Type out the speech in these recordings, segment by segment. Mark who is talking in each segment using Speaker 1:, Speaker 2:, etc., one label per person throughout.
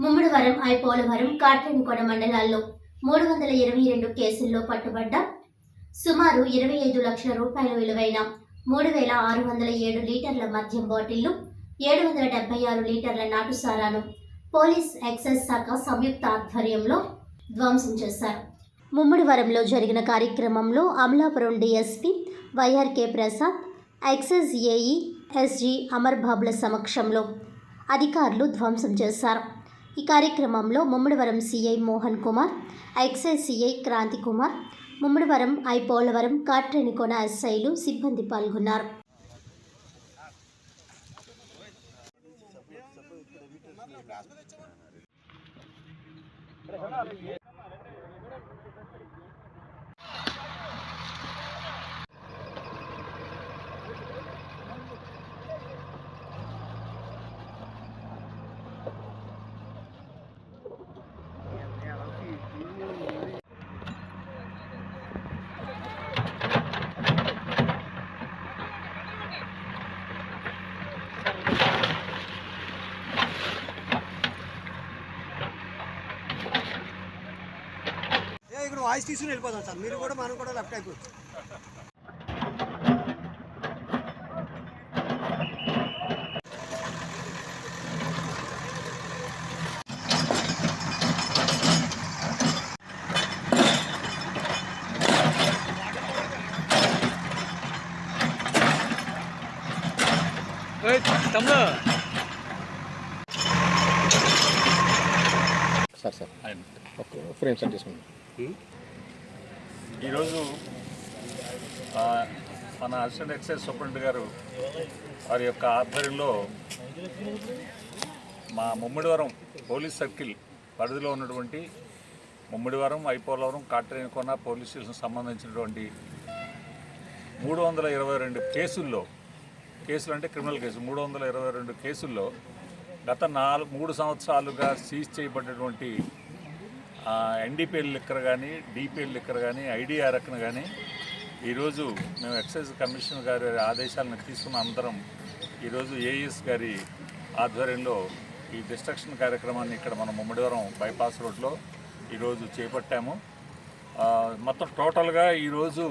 Speaker 1: ముమ్మడివరం ఐపోలవరం కాట్రేనికొండ మండలాల్లో మూడు వందల ఇరవై రెండు కేసుల్లో పట్టుబడ్డ సుమారు ఇరవై ఐదు లక్షల రూపాయల విలువైన మూడు వేల ఆరు వందల ఏడు లీటర్ల మద్యం బాటిళ్ళు ఏడు వందల డెబ్బై ఆరు లీటర్ల నాటుసారాను పోలీస్ ఎక్సైజ్ శాఖ సంయుక్త ఆధ్వర్యంలో ధ్వంసం చేశారు. ముమ్మడివరంలో జరిగిన కార్యక్రమంలో Amalapuram DSP YRK Prasad excise AE SG Amar బాబుల సమక్షంలో అధికారులు ధ్వంసం చేశారు. ఈ కార్యక్రమంలో Mummidivaram CI Mohan Kumar excise CI Kranti Kumar Mummidivaram I Polavaram Katrenikona ఎస్ఐలు సిబ్బంది పాల్గొన్నారు
Speaker 2: ఏ ఇక్కడ వాయిస్ తీసుకుని వెళ్ళిపోతాం సార్. మీరు కూడా మనం కూడా లెఫ్ట్ అయిపోతుంది
Speaker 3: తమ్ముడు.
Speaker 4: Sir sir. Okay frame set చేసుకోండి
Speaker 3: ఈరోజు మన అసిస్టెంట్ ఎక్సైజ్ సూపరింట్ గారు వారి యొక్క ఆధ్వర్యంలో మా ముమ్మిడివరం పోలీస్ సర్కిల్ పరిధిలో ఉన్నటువంటి ముమ్మిడివరం ఐపోలవరం కాట్రేనికొన పోలీస్ స్టేషన్ సంబంధించినటువంటి మూడు వందల ఇరవై రెండు కేసుల్లో కేసులు అంటే క్రిమినల్ కేసు మూడు వందల ఇరవై రెండు కేసుల్లో గత నాలుగు మూడు సంవత్సరాలుగా సీజ్ చేయబడినటువంటి ఎన్డీపీఎల్ లిక్కర్ కానీ డిపిఎల్ లిక్కర్ కానీ ఐడిఆర్ఎక్ను కానీ ఈరోజు మేము ఎక్సైజ్ కమిషనర్ గారి ఆదేశాలను తీసుకున్న అందరం ఈరోజు ఏఎస్ గారి ఆధ్వర్యంలో ఈ డిస్ట్రక్షన్ కార్యక్రమాన్ని ఇక్కడ మనం ముమ్మడివరం బైపాస్ రోడ్లో ఈరోజు చేపట్టాము. మొత్తం టోటల్గా ఈరోజు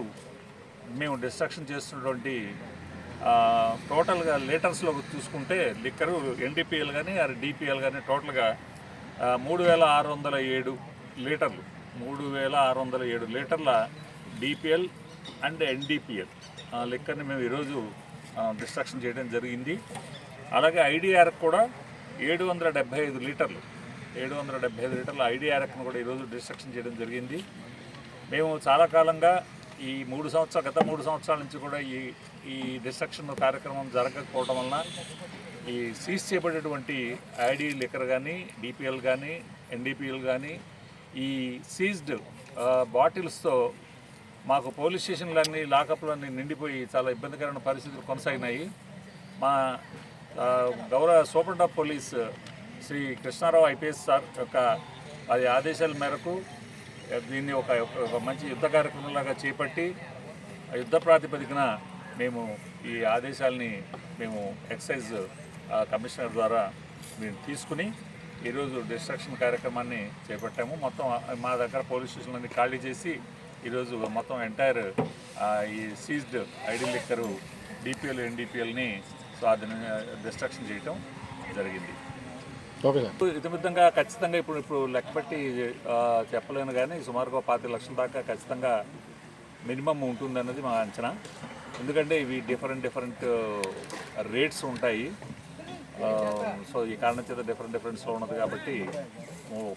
Speaker 3: మేము డిస్ట్రక్షన్ చేస్తున్నటువంటి టోటల్గా లీటర్స్లో చూసుకుంటే లిక్కరు ఎన్డీపీఎల్ కానీ ఆర్ డిపిఎల్ కానీ టోటల్గా మూడు వేల ఆరు వందల ఏడు లీటర్లు. మూడు వేల ఆరు వందల ఏడు లీటర్ల డిపిఎల్ అండ్ ఎన్డీపీఎల్. లిక్కర్ని మేము ఈరోజు డిస్ట్రక్షన్ చేయడం జరిగింది. అలాగే ఐడిఆర్ కూడా ఏడు వందల డెబ్బై ఐదు లీటర్లు. ఏడు వందల డెబ్బై ఐదు లీటర్ల ఐడిఆర్ఎక్ను కూడా ఈరోజు డిస్ట్రక్షన్ చేయడం జరిగింది. మేము చాలా కాలంగా ఈ మూడు సంవత్సరాలు గత మూడు సంవత్సరాల నుంచి కూడా ఈ ఈ డిస్ట్రక్షన్ కార్యక్రమం జరగకపోవడం వలన ఈ సీజ్ చేయబడేటువంటి ఐడి లిక్కర్ కానీ డిపిఎల్ కానీ ఎన్డిపిఎల్ కానీ ఈ సీజ్డ్ బాటిల్స్తో మాకు పోలీస్ స్టేషన్లన్నీ లాకప్లన్నీ నిండిపోయి చాలా ఇబ్బందికరమైన పరిస్థితులు కొనసాగినాయి. మా గౌరవ superintendent of police Shri Krishnarao IPS sir యొక్క అది ఆదేశాల మేరకు దీన్ని ఒక ఒక మంచి యుద్ధ కార్యక్రమంలాగా చేపట్టి ఆ యుద్ధ ప్రాతిపదికన మేము ఈ ఆదేశాలని మేము ఎక్సైజ్ కమిషనర్ ద్వారా మేము తీసుకుని ఈరోజు డిస్ట్రక్షన్ కార్యక్రమాన్ని చేపట్టాము. మొత్తం మా దగ్గర పోలీస్ స్టేషన్లన్నీ ఖాళీ చేసి ఈరోజు మొత్తం ఎంటైర్ ఈ సీజ్డ్ ఐడి లిక్కరు డిపిఎల్ ఎన్డిపిఎల్ని స్వాధీనం డిస్ట్రక్షన్ చేయటం జరిగింది. ఇతిమిద్దంగా ఖచ్చితంగా ఇప్పుడు ఇప్పుడు లెక్కపెట్టి చెప్పలేను కానీ సుమారుగా పాతి లక్షల దాకా ఖచ్చితంగా మినిమం ఉంటుందన్నది మా అంచనా. ఎందుకంటే ఇవి డిఫరెంట్ డిఫరెంట్ రేట్స్ ఉంటాయి. సో ఈ కారణం చేత డిఫరెంట్ డిఫరెంట్స్లో ఉన్నది కాబట్టి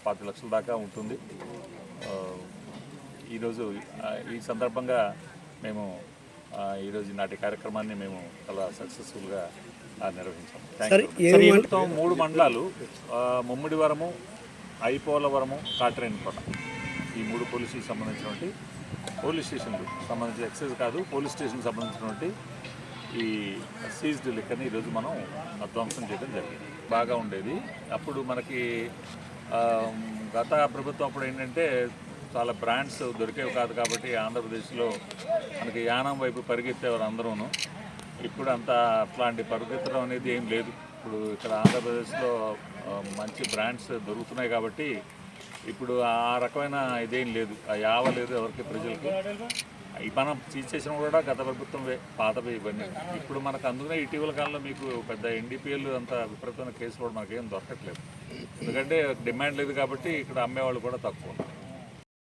Speaker 3: పాతి లక్షల దాకా ఉంటుంది. ఆ, ఈరోజు ఆ, ఈ సందర్భంగా మేము ఈరోజు నాటి కార్యక్రమాన్ని మేము చాలా సక్సెస్ఫుల్గా నిర్వహించాం. మూడు మండలాలు ముమ్మిడివరము ఐపోలవరము కాట్రేనికోట. ఈ మూడు పోలీసులకు సంబంధించినటువంటి పోలీస్ స్టేషన్లు సంబంధించిన ఎక్సైజ్ కాదు పోలీస్ స్టేషన్కి సంబంధించినటువంటి ఈ సీజ్డ్ లిక్కర్ని ఈరోజు మనం ధ్వంసం చేయడం జరిగింది. బాగా ఉండేది. అప్పుడు మనకి గత ప్రభుత్వం అప్పుడు ఏంటంటే చాలా బ్రాండ్స్ దొరికేవి కాదు కాబట్టి ఆంధ్రప్రదేశ్లో మనకి యానం వైపు పరిగెత్తేవారు అందరూను. ఇప్పుడు అంత అట్లాంటి పరిగెత్తడం అనేది ఏం లేదు. ఇప్పుడు ఇక్కడ ఆంధ్రప్రదేశ్లో మంచి బ్రాండ్స్ దొరుకుతున్నాయి కాబట్టి ఇప్పుడు ఆ రకమైన ఇదేం లేదు. ఆ యావ లేదు ఎవరికి ప్రజలకి. మనం తీసేసిన కూడా గత ప్రభుత్వమే పాత ఇవన్నీ. ఇప్పుడు మనకు అందుకనే ఇటీవల కాలంలో మీకు పెద్ద ఎన్డీపీఎల్ అంత విపరీతమైన కేసులు కూడా మనకేం దొరకట్లేదు. ఎందుకంటే డిమాండ్ లేదు కాబట్టి ఇక్కడ అమ్మేవాళ్ళు కూడా తక్కువ ఉన్నారు.